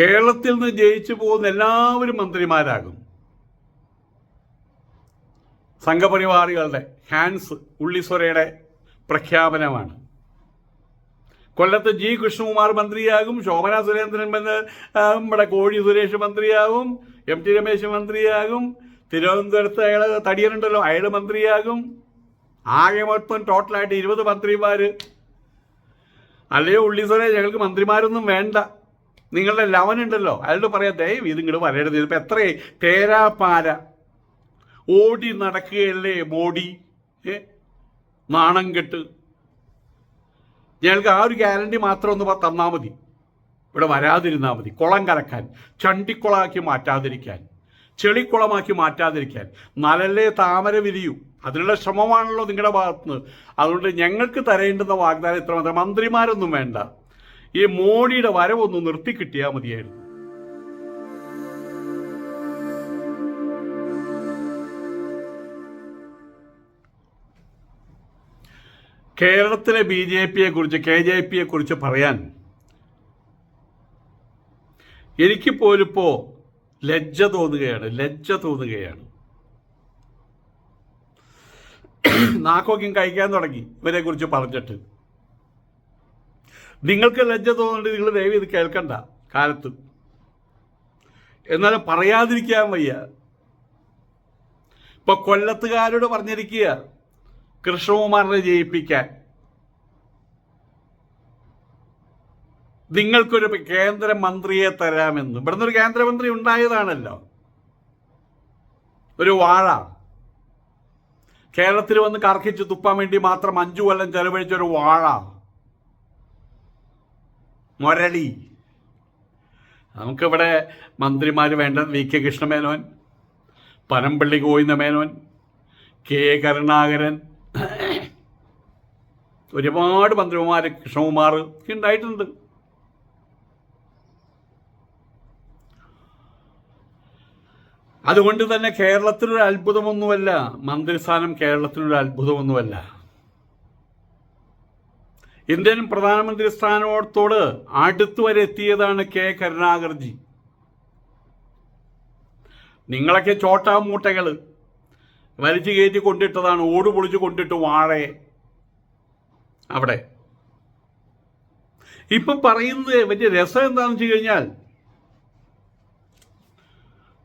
കേരളത്തിൽ നിന്ന് ജയിച്ചു പോകുന്ന എല്ലാവരും മന്ത്രിമാരാകും. സംഘപരിവാറികളുടെ ഹാൻസ് ഉള്ളിസ്വരയുടെ പ്രഖ്യാപനമാണ്. കൊല്ലത്ത് ജി കൃഷ്ണകുമാർ മന്ത്രിയാകും ശോഭന സുരേന്ദ്രൻ നമ്മുടെ കോഴി സുരേഷ് മന്ത്രിയാകും എം ടി രമേശ് മന്ത്രിയാകും തിരുവനന്തപുരത്ത് അയാൾ തടിയനുണ്ടല്ലോ അയാൾ മന്ത്രിയാകും. ആകെ മൊത്തം ടോട്ടലായിട്ട് ഇരുപത് മന്ത്രിമാര്. അല്ലയോ ഉള്ളി സുരേഷ് ഞങ്ങൾക്ക് മന്ത്രിമാരൊന്നും വേണ്ട. നിങ്ങളുടെ ലവൻ ലവനുണ്ടല്ലോ. അയാളോട് പറയാം ദയവ് ഇത് ഇങ്ങോട്ട് വരരുത്. ഇതിപ്പോൾ എത്രയായി? തേരാപ്പാര ഓടി നടക്കുകയല്ലേ മോടി? നാണം കെട്ട്. ഞങ്ങൾക്ക് ആ ഒരു ഗ്യാരണ്ടി മാത്രം ഒന്ന് തന്നാൽ മതി. ഇവിടെ വരാതിരുന്നാൽ മതി. കുളം കലക്കാൻ ചണ്ടിക്കുളമാക്കി മാറ്റാതിരിക്കാൻ ചെളിക്കുളമാക്കി മാറ്റാതിരിക്കാൻ. നലല്ലേ താമര വിരിയൂ. അതിനുള്ള ശ്രമമാണല്ലോ നിങ്ങളുടെ ഭാഗത്തുനിന്ന്. അതുകൊണ്ട് ഞങ്ങൾക്ക് തരേണ്ടുന്ന വാഗ്ദാനം ഇത്ര മാത്രം മന്ത്രിമാരൊന്നും വേണ്ട. ഈ മോഡിയുടെ വരവൊന്ന് നിർത്തി കിട്ടിയാൽ മതിയായിരുന്നു. കേരളത്തിലെ ബി ജെ പിയെ കുറിച്ച് കെ ജെ പിയെ കുറിച്ച് പറയാൻ എനിക്ക് പോലിപ്പോ ലജ്ജ തോന്നുകയാണ് ലജ്ജ തോന്നുകയാണ്. നാക്കോക്കും കഴിക്കാൻ തുടങ്ങി ഇവരെ കുറിച്ച് പറഞ്ഞിട്ട്. നിങ്ങൾക്ക് ലജ്ജ തോന്നുന്നുണ്ട് നിങ്ങൾ ദയവ് ഇത് കേൾക്കണ്ട കാലത്ത്. എന്നാലും പറയാതിരിക്കാൻ വയ്യ. ഇപ്പൊ കൊല്ലത്തുകാരോട് പറഞ്ഞിരിക്കുക കൃഷ്ണകുമാറിനെ ജയിപ്പിക്കാൻ. നിങ്ങൾക്കൊരു കേന്ദ്രമന്ത്രിയെ തരാമെന്ന്. ഇവിടുന്ന് ഒരു കേന്ദ്രമന്ത്രി ഉണ്ടായതാണല്ലോ. ഒരു വാഴ. കേരളത്തിൽ വന്ന് കർക്കിച്ച് തുപ്പാൻ വേണ്ടി മാത്രം അഞ്ചു കൊല്ലം ചെലവഴിച്ച ഒരു വാഴ. മൊരളി നമുക്കിവിടെ മന്ത്രിമാർ വേണ്ട. V. K. Krishna Menon Panampilly Govinda Menon K. Karunakaran. ഒരുപാട് മന്ത്രിമാർ കൃഷ്ണകുമാർ ഉണ്ടായിട്ടുണ്ട്. അതുകൊണ്ട് തന്നെ കേരളത്തിനൊരു അത്ഭുതമൊന്നുമല്ല മന്ത്രിസ്ഥാനം കേരളത്തിനൊരു അത്ഭുതമൊന്നുമല്ല ഇന്ത്യൻ പ്രധാനമന്ത്രി സ്ഥാനത്തോട് അടുത്തു വരെ എത്തിയതാണ് കെ കരുണാകർജി നിങ്ങളൊക്കെ ചോട്ടാമൂട്ടകൾ വലിച്ചു കയറ്റി കൊണ്ടിട്ടതാണ് ഓട് പൊളിച്ച് കൊണ്ടിട്ട് വാഴയെ അവിടെ. ഇപ്പം പറയുന്നത് വലിയ രസം എന്താണെന്ന് വെച്ച് കഴിഞ്ഞാൽ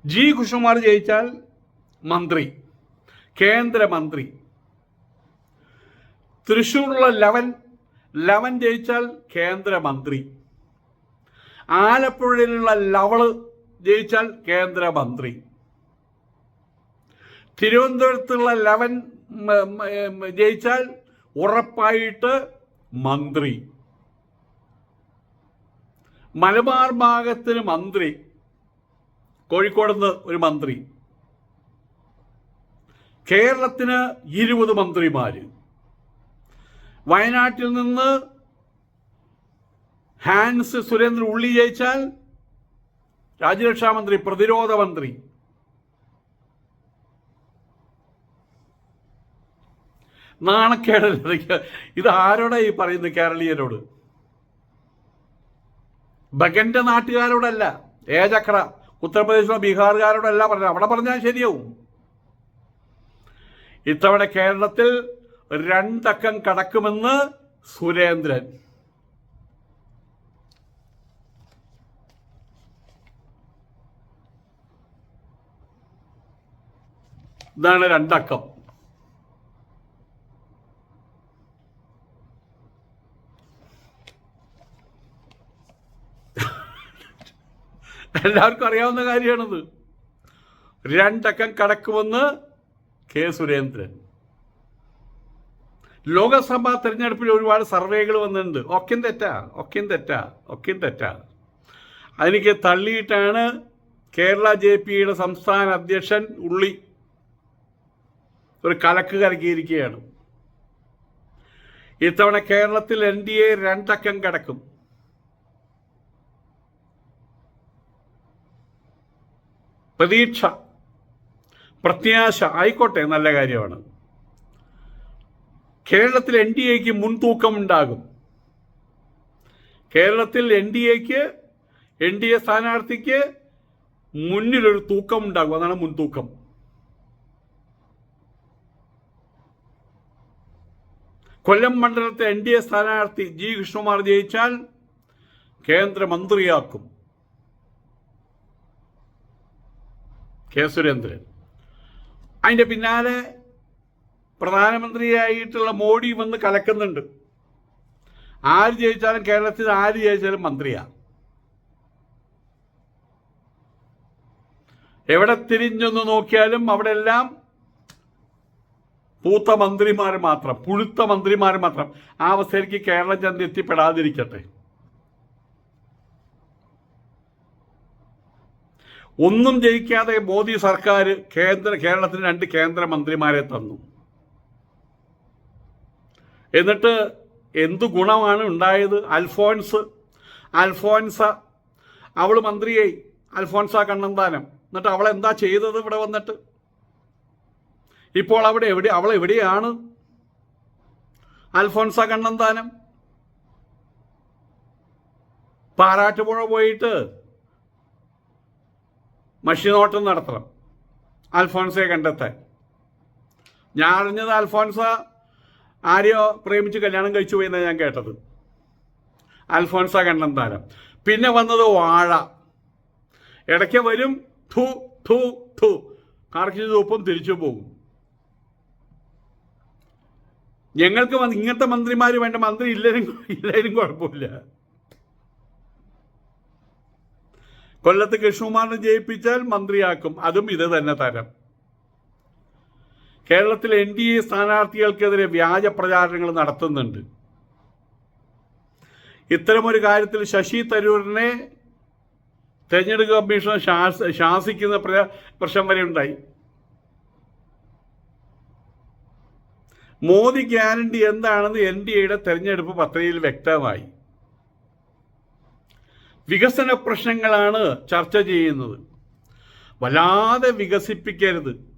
ജി കൃഷ്ണകുമാർ ജയിച്ചാൽ മന്ത്രി കേന്ദ്രമന്ത്രി. തൃശ്ശൂരുള്ള ലവൻ ലവൻ ജയിച്ചാൽ കേന്ദ്രമന്ത്രി. ആലപ്പുഴയിലുള്ള ലവൾ ജയിച്ചാൽ കേന്ദ്രമന്ത്രി. തിരുവനന്തപുരത്തുള്ള ലവൻ ജയിച്ചാൽ ഉറപ്പായിട്ട് മന്ത്രി. മലബാർ ഭാഗത്തിന് മന്ത്രി. കോഴിക്കോട് നിന്ന് ഒരു മന്ത്രി. കേരളത്തിന് ഇരുപത് മന്ത്രിമാര്. വയനാട്ടിൽ നിന്ന് ഹാൻസ് സുരേന്ദ്രൻ ഉള്ളി ജയിച്ചാൽ രാജ്യരക്ഷാ മന്ത്രി പ്രതിരോധ മന്ത്രി. നാണക്കേടല്ല ഇത് ആരോടാ ഈ പറയുന്നത് കേരളീയരോട്? ബഗന്റെ നാട്ടുകാരോടല്ല ഏജക്ര ഉത്തർപ്രദേശിലോ ബീഹാറുകാരോടല്ല പറഞ്ഞത്. അവിടെ പറഞ്ഞാൽ ശരിയാവും. ഇത്തവണ കേരളത്തിൽ രണ്ടക്കം കടക്കുമെന്ന് സുരേന്ദ്രൻ. ഇതാണ് രണ്ടക്കം. എല്ലാവർക്കും അറിയാവുന്ന കാര്യമാണത്. രണ്ടക്കം കടക്കുമെന്ന് കെ സുരേന്ദ്രൻ. ലോകസഭാ തെരഞ്ഞെടുപ്പിൽ ഒരുപാട് സർവേകൾ വന്നിട്ടുണ്ട്. ഒക്കെയും തെറ്റാ ഒക്കെയും തെറ്റാ ഒക്കെയും തെറ്റാ. അതിലേക്ക് തള്ളിയിട്ടാണ് കേരള ജെ പിയുടെ സംസ്ഥാന അധ്യക്ഷൻ ഉള്ളി ഒരു കലക്ക് കലക്കിയിരിക്കുകയാണ്. ഇത്തവണ കേരളത്തിൽ എൻ ഡി എ രണ്ടക്കം കിടക്കും. പ്രതീക്ഷ പ്രത്യാശ ആയിക്കോട്ടെ നല്ല കാര്യമാണ്. കേരളത്തിൽ എൻ ഡി എക്ക് മുൻതൂക്കമുണ്ടാകും. കേരളത്തിൽ എൻ ഡി എക്ക് എൻ ഡി എ സ്ഥാനാർത്ഥിക്ക് മുന്നിലൊരു തൂക്കം ഉണ്ടാകും അതാണ് മുൻതൂക്കം. കൊല്ലം മണ്ഡലത്തെ എൻ ഡി എ സ്ഥാനാർത്ഥി ജി കൃഷ്ണകുമാർ ജയിച്ചാൽ കേന്ദ്രമന്ത്രിയാക്കും. കെ സുരേന്ദ്രൻ. അതിന്റെ പിന്നാലെ പ്രധാനമന്ത്രിയായിട്ടുള്ള മോഡി വന്ന് കലക്കുന്നുണ്ട്. ആര് ജയിച്ചാലും കേരളത്തിൽ ആര് ജയിച്ചാലും മന്ത്രിയാണ് എവിടെ തിരിഞ്ഞൊന്ന് നോക്കിയാലും അവിടെ എല്ലാം പൂത്ത മന്ത്രിമാർ മാത്രം പുഴുത്ത മന്ത്രിമാർ മാത്രം. ആ അവസ്ഥയിലേക്ക് കേരളം ചെന്ന് എത്തിപ്പെടാതിരിക്കട്ടെ. ഒന്നും ജയിക്കാതെ മോദി സർക്കാർ കേന്ദ്ര കേരളത്തിന് രണ്ട് കേന്ദ്രമന്ത്രിമാരെ തന്നു. എന്നിട്ട് എന്തു ഗുണമാണ് ഉണ്ടായത്? അൽഫോൻസ്. അൽഫോൻസ അവൾ മന്ത്രിയായി. അൽഫോൻസ കണ്ണന്താനം. എന്നിട്ട് അവൾ എന്താ ചെയ്തത് ഇവിടെ വന്നിട്ട്? ഇപ്പോൾ അവിടെ എവിടെ അവൾ എവിടെയാണ്? അൽഫോൻസ കണ്ണന്താനം. പാറാട്ടുപുഴ പോയിട്ട് മഷിനോട്ടം നടത്തണം. അൽഫോൻസയെ കണ്ടെത്താൻ. ഞാൻ അറിഞ്ഞത് അൽഫോൻസ ആരെയോ പ്രേമിച്ച് കല്യാണം കഴിച്ചു പോയി എന്നാണ് ഞാൻ കേട്ടത്? അൽഫോൻസ കണ്ണന്താനം പിന്നെ വന്നത് വാഴ. ഇടയ്ക്ക് വരും ധു ധു ധു. കാർക്കിച്ച് തൂപ്പം തിരിച്ചു പോകും. ഞങ്ങൾക്ക് ഇങ്ങനത്തെ മന്ത്രിമാർ വേണ്ട മന്ത്രി ഇല്ലെങ്കിലും ഇല്ലെങ്കിലും കുഴപ്പമില്ല. കൊല്ലത്ത് കൃഷ്ണകുമാറിനെ ജയിപ്പിച്ചാൽ മന്ത്രിയാക്കും. അതും ഇത് തന്നെ തരം. കേരളത്തിൽ എൻ ഡി എ സ്ഥാനാർത്ഥികൾക്കെതിരെ വ്യാജ പ്രചാരണങ്ങൾ നടത്തുന്നുണ്ട്. ഇത്തരമൊരു കാര്യത്തിൽ ശശി തരൂരിനെ തെരഞ്ഞെടുപ്പ് കമ്മീഷൻ ശാസിക്കുന്ന പ്ര- പ്രശ്നം വരെ ഉണ്ടായി. മോദി ഗ്യാരണ്ടി എന്താണെന്ന് എൻ ഡി എയുടെ തെരഞ്ഞെടുപ്പ് പത്രികയിൽ വ്യക്തമായി. വികസന പ്രശ്നങ്ങളാണ് ചർച്ച ചെയ്യുന്നത്. വല്ലാതെ വികസിപ്പിക്കരുത്.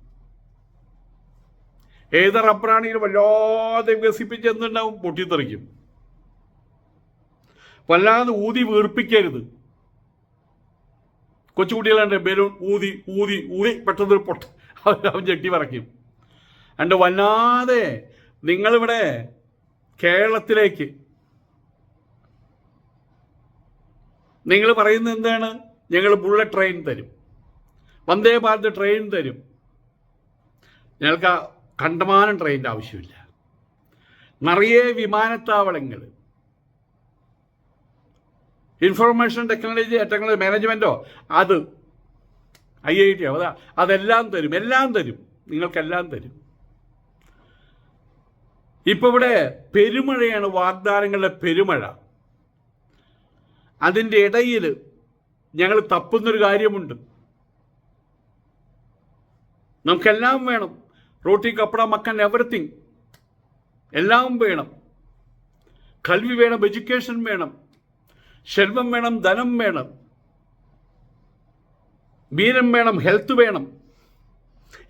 ഏത് റബ്ബറാണെങ്കിലും വല്ലാതെ വികസിപ്പിച്ച് എന്തുണ്ടാവും പൊട്ടിത്തെറിക്കും. വല്ലാതെ ഊതി വീർപ്പിക്കരുത്. കൊച്ചുകുട്ടികളുണ്ട് ബലൂൺ ഊതി ഊതി ഊതി പെട്ടെന്ന് പൊട്ട. അവൻ ചെട്ടി പറയ്ക്കും അണ്ട് വല്ലാതെ നിങ്ങളിവിടെ കേരളത്തിലേക്ക് നിങ്ങൾ പറയുന്നത് എന്താണ്? ഞങ്ങൾ ബുള്ളറ്റ് ട്രെയിൻ തരും. വന്ദേ ഭാരത് ട്രെയിൻ തരും. ഞങ്ങൾക്ക് കണ്ടമാനം ട്രെയിനിന്റെ ആവശ്യമില്ല. നിറയെ വിമാനത്താവളങ്ങൾ. ഇൻഫർമേഷൻ ടെക്നോളജി ടെക്നോളജി മാനേജ്മെന്റോ അത് ഐ ഐ ടി അതാ അതെല്ലാം തരും എല്ലാം തരും നിങ്ങൾക്കെല്ലാം തരും. ഇപ്പോൾ ഇവിടെ പെരുമഴയാണ് വാഗ്ദാനങ്ങളുടെ പെരുമഴ. അതിന്റെ ഇടയിൽ ഞങ്ങൾ തപ്പുന്നൊരു കാര്യമുണ്ട്. നമുക്കെല്ലാം വേണം. റോട്ടി കപ്പട മക്കൻ എവറിത്തിങ് എല്ലാം വേണം. കൽവി വേണം എഡ്യൂക്കേഷൻ വേണം. ശെൽവം വേണം ധനം വേണം. വീരം വേണം ഹെൽത്ത് വേണം.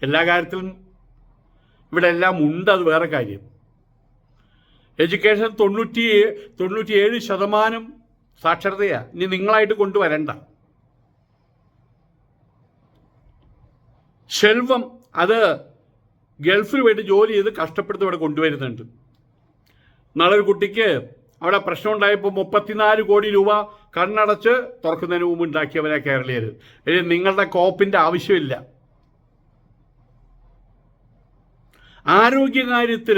എല്ലാ കാര്യത്തിലും ഇവിടെ എല്ലാം ഉണ്ട് അത് വേറെ കാര്യം. എഡ്യൂക്കേഷൻ തൊണ്ണൂറ്റി തൊണ്ണൂറ്റിയേഴ് ശതമാനം സാക്ഷരതയാണ് ഇനി നിങ്ങളായിട്ട് കൊണ്ടുവരണ്ട. ശെൽവം അത് ഗൾഫിൽ പോയിട്ട് ജോലി ചെയ്ത് കഷ്ടപ്പെടുത്തി ഇവിടെ കൊണ്ടുവരുന്നുണ്ട്. നാളെ ഒരു കുട്ടിക്ക് അവിടെ പ്രശ്നം ഉണ്ടായപ്പോൾ മുപ്പത്തിനാല് കോടി രൂപ കണ്ണടച്ച് തുറക്കുന്നതിന് മുമ്പ് ഉണ്ടാക്കിയവരാ കേരളീയർ ഇനി നിങ്ങളുടെ കോപ്പിന്റെ ആവശ്യമില്ല. ആരോഗ്യകാര്യത്തിൽ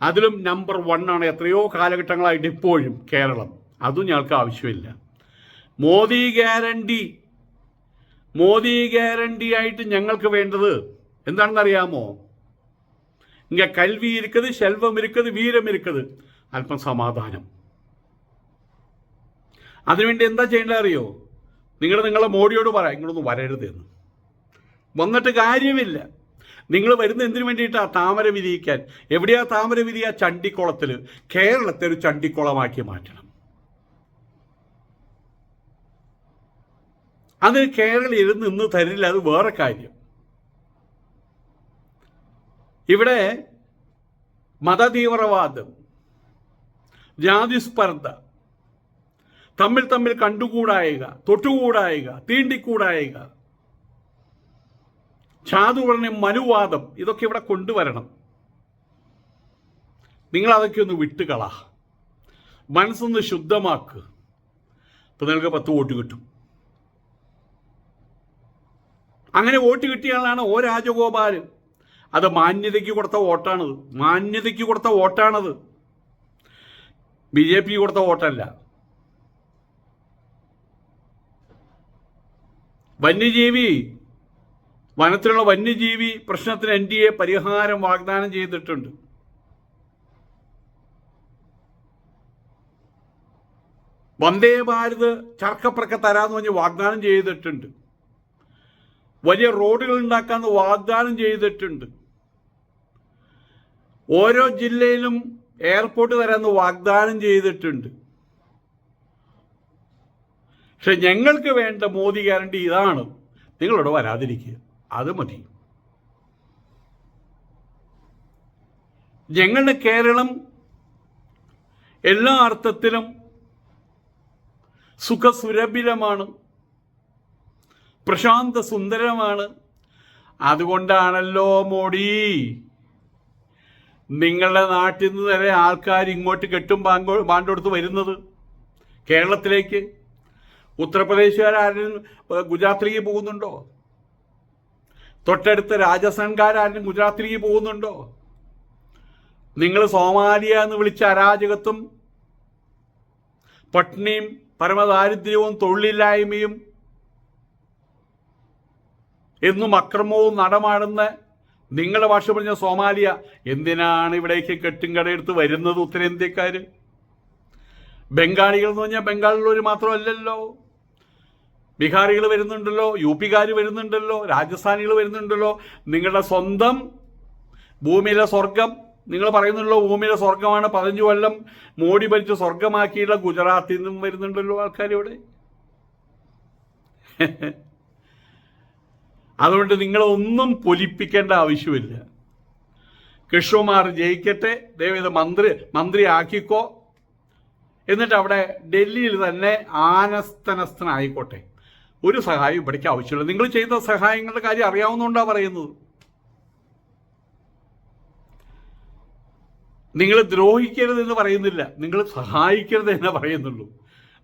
അതിലും നമ്പർ വൺ ആണ് എത്രയോ കാലഘട്ടങ്ങളായിട്ട് ഇപ്പോഴും കേരളം. അതും ഞങ്ങൾക്ക് ആവശ്യമില്ല. മോദി ഗ്യാരണ്ടി മോദി ഗ്യാരണ്ടി ആയിട്ട് ഞങ്ങൾക്ക് വേണ്ടത് എന്താണെന്ന് അറിയാമോ ഇങ്ങ കൽവി ഇരിക്കത് ശെൽവം ഇരിക്കത് വീരം ഇരിക്കത്. അല്പം സമാധാനം. അതിനുവേണ്ടി എന്താ ചെയ്യേണ്ടത് അറിയോ? നിങ്ങൾ നിങ്ങളെ മോഡിയോട് പറയാം നിങ്ങളൊന്നും വരരുത് എന്ന്. വന്നിട്ട് കാര്യമില്ല. നിങ്ങൾ വരുന്ന എന്തിനു വേണ്ടിയിട്ടാണ് താമര വിരിയിക്കാൻ. എവിടെയാ താമര വിരിയ? ചണ്ടിക്കുളത്തിൽ കേരളത്തെ ഒരു ചണ്ടിക്കുളമാക്കി മാറ്റണം. അതിന് കേരളീയർ നിന്ന് തരില്ല അത് വേറെ കാര്യം. ഇവിടെ മതതീവ്രവാദം ജാതിസ്പർദ്ധ തമ്മിൽ തമ്മിൽ കണ്ടുകൂടായിക തൊട്ടുകൂടായിക തീണ്ടിക്കൂടായിക ചാതുവർണം മനുവാദം ഇതൊക്കെ ഇവിടെ കൊണ്ടുവരണം. നിങ്ങൾ അതൊക്കെ ഒന്ന് വിട്ടുകള. മനസ്സൊന്ന് ശുദ്ധമാക്ക്. അപ്പൊ നിങ്ങൾക്ക് പത്ത് വോട്ട് കിട്ടും. അങ്ങനെ വോട്ട് കിട്ടിയാലാണ് ഓ രാജഗോപാലൻ. അത് മാന്യതയ്ക്ക് കൊടുത്ത വോട്ടാണത്. മാന്യതയ്ക്ക് കൊടുത്ത വോട്ടാണത്. ബി ജെ പി കൊടുത്ത വോട്ടല്ല. വന്യജീവി വനത്തിലുള്ള വന്യജീവി പ്രശ്നത്തിന് എൻ ഡി എ പരിഹാരം വാഗ്ദാനം ചെയ്തിട്ടുണ്ട്. വന്ദേ ഭാരത് ചർക്കപ്പറക്ക തരാന്ന് പറഞ്ഞ് വാഗ്ദാനം ചെയ്തിട്ടുണ്ട്. വലിയ റോഡുകൾ ഉണ്ടാക്കാമെന്ന് വാഗ്ദാനം ചെയ്തിട്ടുണ്ട്. ഓരോ ജില്ലയിലും എയർപോർട്ട് തരാമെന്ന് വാഗ്ദാനം ചെയ്തിട്ടുണ്ട്. പക്ഷെ ഞങ്ങൾക്ക് വേണ്ട മോദി ഗ്യാരണ്ടി ഇതാണ്. നിങ്ങളോട് വരാതിരിക്കുക. അത് മതി. ഞങ്ങളുടെ കേരളം എല്ലാ അർത്ഥത്തിലും സുഖസുരഭിലമാണ്. പ്രശാന്ത സുന്ദരമാണ്. അതുകൊണ്ടാണല്ലോ മോഡി. നിങ്ങളുടെ നാട്ടിൽ നിന്ന് വരെ ആൾക്കാർ ഇങ്ങോട്ട് കെട്ടും ബാങ്കോ ബാണ്ടോടുത്ത് വരുന്നത്? കേരളത്തിലേക്ക്? ഉത്തർപ്രദേശുകാരും ഗുജറാത്തിലേക്ക് പോകുന്നുണ്ടോ? തൊട്ടടുത്ത രാജസ്ഥാൻകാരും ഗുജറാത്തിലേക്ക് പോകുന്നുണ്ടോ? നിങ്ങൾ സോമാലിയ എന്ന് വിളിച്ച അരാജകത്വം പട്ടിണിയും പരമദാരിദ്ര്യവും തൊഴിലില്ലായ്മയും എന്നും അക്രമവും നടമാടുന്ന നിങ്ങളുടെ ഭാഷ പറഞ്ഞ സോമാലിയ. എന്തിനാണ് ഇവിടേക്ക് കെട്ടും കടയെടുത്ത് വരുന്നത് ഉത്തരേന്ത്യക്കാർ ബംഗാളികൾ എന്ന് പറഞ്ഞാൽ ബംഗാളിലുള്ളവർ മാത്രമല്ലല്ലോ. ബീഹാറികൾ വരുന്നുണ്ടല്ലോ യു പിക്കാർ വരുന്നുണ്ടല്ലോ രാജസ്ഥാനികൾ വരുന്നുണ്ടല്ലോ. നിങ്ങളുടെ സ്വന്തം ഭൂമിയിലെ സ്വർഗം നിങ്ങൾ പറയുന്നുണ്ടല്ലോ ഭൂമിയിലെ സ്വർഗമാണ് പതിനഞ്ചു കൊല്ലം മോഡി ഭരിച്ച് സ്വർഗമാക്കിയുള്ള ഗുജറാത്തിൽ നിന്നും വരുന്നുണ്ടല്ലോ ആൾക്കാർ ഇവിടെ അതുകൊണ്ട് നിങ്ങളൊന്നും പൊലിപ്പിക്കേണ്ട ആവശ്യമില്ല. കൃഷ്ണകുമാർ ജയിക്കട്ടെ ദൈവം മന്ത്രി മന്ത്രി ആക്കിക്കോ എന്നിട്ട് അവിടെ ഡൽഹിയിൽ തന്നെ ആനസ്തനസ്ഥനായിക്കോട്ടെ. ഒരു സഹായം ഇവിടേക്ക് ആവശ്യമില്ല. നിങ്ങൾ ചെയ്ത സഹായങ്ങളുടെ കാര്യം അറിയാവുന്നതുകൊണ്ടാണ് പറയുന്നത്. നിങ്ങൾ ദ്രോഹിക്കരുത് എന്ന് പറയുന്നില്ല. നിങ്ങൾ സഹായിക്കരുത് എന്നേ പറയുന്നുള്ളൂ.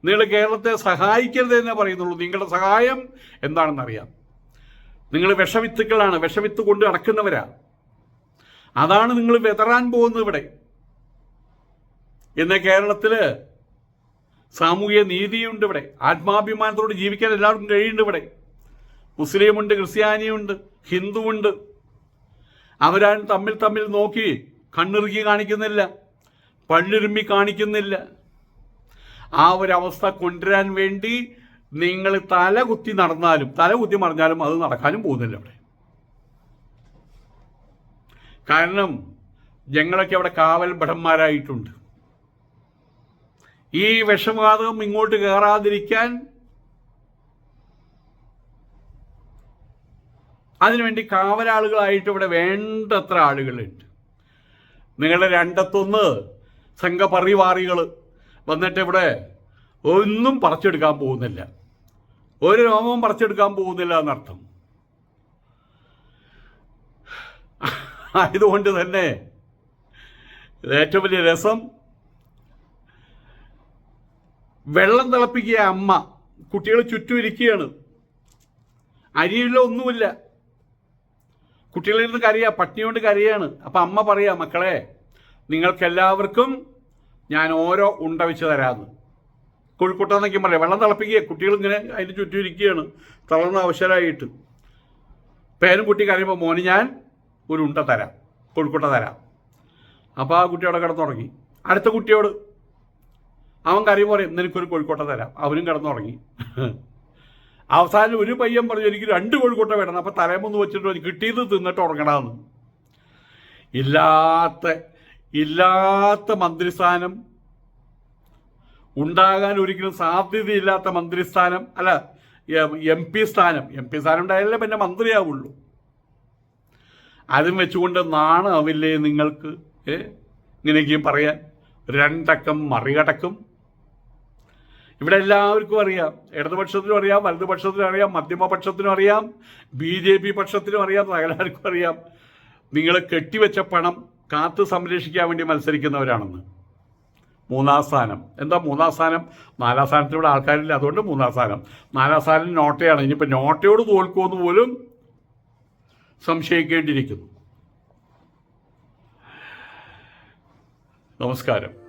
നിങ്ങൾ കേരളത്തെ സഹായിക്കരുത് എന്നേ പറയുന്നുള്ളൂ. നിങ്ങളുടെ സഹായം എന്താണെന്നറിയാം. നിങ്ങൾ വിഷവിത്തുക്കളാണ്. വിഷവിത്ത് കൊണ്ട് നടക്കുന്നവരാ അതാണ് നിങ്ങൾ വിതറാൻ പോകുന്നത് ഇവിടെ. ഇന്ന് കേരളത്തിൽ സാമൂഹിക നീതിയുണ്ട് ഇവിടെ. ആത്മാഭിമാനത്തോട് ജീവിക്കാൻ എല്ലാവർക്കും കഴിയുന്നുണ്ട് ഇവിടെ. മുസ്ലിമുണ്ട് ക്രിസ്ത്യാനിയുണ്ട് ഹിന്ദുവുണ്ട്. അവരാരും തമ്മിൽ തമ്മിൽ നോക്കി കണ്ണിറുക്കി കാണിക്കുന്നില്ല പള്ളിരുമ്മി കാണിക്കുന്നില്ല. ആ ഒരു അവസ്ഥ കൊണ്ടുവരാൻ വേണ്ടി നിങ്ങൾ തല കുത്തി നടന്നാലും തല കുത്തി മറിഞ്ഞാലും അത് നടക്കാനും പോകുന്നില്ല അവിടെ. കാരണം ഞങ്ങളൊക്കെ അവിടെ കാവൽ ഭടന്മാരായിട്ടുണ്ട്. ഈ വിഷവാതകം ഇങ്ങോട്ട് കയറാതിരിക്കാൻ അതിനുവേണ്ടി കാവലാളുകളായിട്ട് ഇവിടെ വേണ്ടത്ര ആളുകളുണ്ട്. നിങ്ങളുടെ രണ്ടത്തൊന്ന് സംഘപരിവാറികൾ വന്നിട്ട് ഇവിടെ ഒന്നും പറിച്ചെടുക്കാൻ പോകുന്നില്ല. ഒരു രോമവും പറിച്ചെടുക്കാൻ പോകുന്നില്ല എന്നർത്ഥം. ആയതുകൊണ്ട് തന്നെ ഏറ്റവും വലിയ രസം വെള്ളം തിളപ്പിക്കുക അമ്മ. കുട്ടികൾ ചുറ്റും ഇരിക്കുകയാണ്. അരിയില്ല ഒന്നുമില്ല. കുട്ടികളിരുന്ന് കരയുക പട്ടിണി കൊണ്ട് കരയാണ്. അപ്പം അമ്മ പറയാ മക്കളെ നിങ്ങൾക്കെല്ലാവർക്കും ഞാൻ ഓരോ ഉണ്ട വെച്ച് തരാമെന്ന് കോഴിക്കോട്ടെന്നൊക്കെ പറയാം. വെള്ളം തിളപ്പിക്കുക. കുട്ടികൾ ഇങ്ങനെ അതിന് ചുറ്റും ഇരിക്കുകയാണ്. തളർന്ന അവശരായിട്ട്. പേരും കുട്ടി കരയുമ്പോൾ മോന് ഞാൻ ഒരു ഉണ്ട തരാം. കോഴിക്കോട്ട തരാം. അപ്പോൾ ആ കുട്ടി അവിടെ കിടന്നുറങ്ങി. അടുത്ത കുട്ടിയോട് അവൻ കരയുമ്പോൾ പറയും നിനക്കൊരു കോഴിക്കോട്ട തരാം. അവനും കിടന്നുറങ്ങി. അവസാനം ഒരു പയ്യൻ പറഞ്ഞു എനിക്ക് രണ്ട് കോഴിക്കോട്ട വേണം. അപ്പോൾ തലേമൊന്ന് വെച്ചിട്ട് കിട്ടിയത് തിന്നിട്ട് ഉറങ്ങണമെന്ന് ഇല്ലാത്ത ഇല്ലാത്ത മന്ത്രിസ്ഥാനം ഉണ്ടാകാൻ ഒരിക്കലും സാധ്യതയില്ലാത്ത മന്ത്രിസ്ഥാനം അല്ല എം പി സ്ഥാനം. എം പി സ്ഥാനം ഉണ്ടായാലേ പിന്നെ മന്ത്രിയാവുള്ളൂ. അതും വെച്ചുകൊണ്ട് നാണാവില്ലേ നിങ്ങൾക്ക്? ഏ? ഇങ്ങനെയൊക്കെയും പറയാൻ. രണ്ടക്കം മറികടക്കും. ഇവിടെ എല്ലാവർക്കും അറിയാം. ഇടതുപക്ഷത്തിനും അറിയാം വലതുപക്ഷത്തിനും അറിയാം മധ്യമപക്ഷത്തിനും അറിയാം ബി ജെ പി പക്ഷത്തിനും അറിയാം സകലാർക്കും അറിയാം. നിങ്ങൾ കെട്ടിവെച്ച പണം കാത്തു സംരക്ഷിക്കാൻ വേണ്ടി മത്സരിക്കുന്നവരാണെന്ന്. മൂന്നാം സ്ഥാനം. എന്താ മൂന്നാം സ്ഥാനം? നാലാം സ്ഥാനത്തിന് ഇവിടെ ആൾക്കാരില്ല. അതുകൊണ്ട് മൂന്നാം സ്ഥാനം. നാലാം സ്ഥാനം നോട്ടയാണ്. ഇനിയിപ്പോൾ നോട്ടയോട് തോൽക്കുമെന്ന് പോലും സംശയിക്കേണ്ടിയിരിക്കുന്നു. നമസ്കാരം.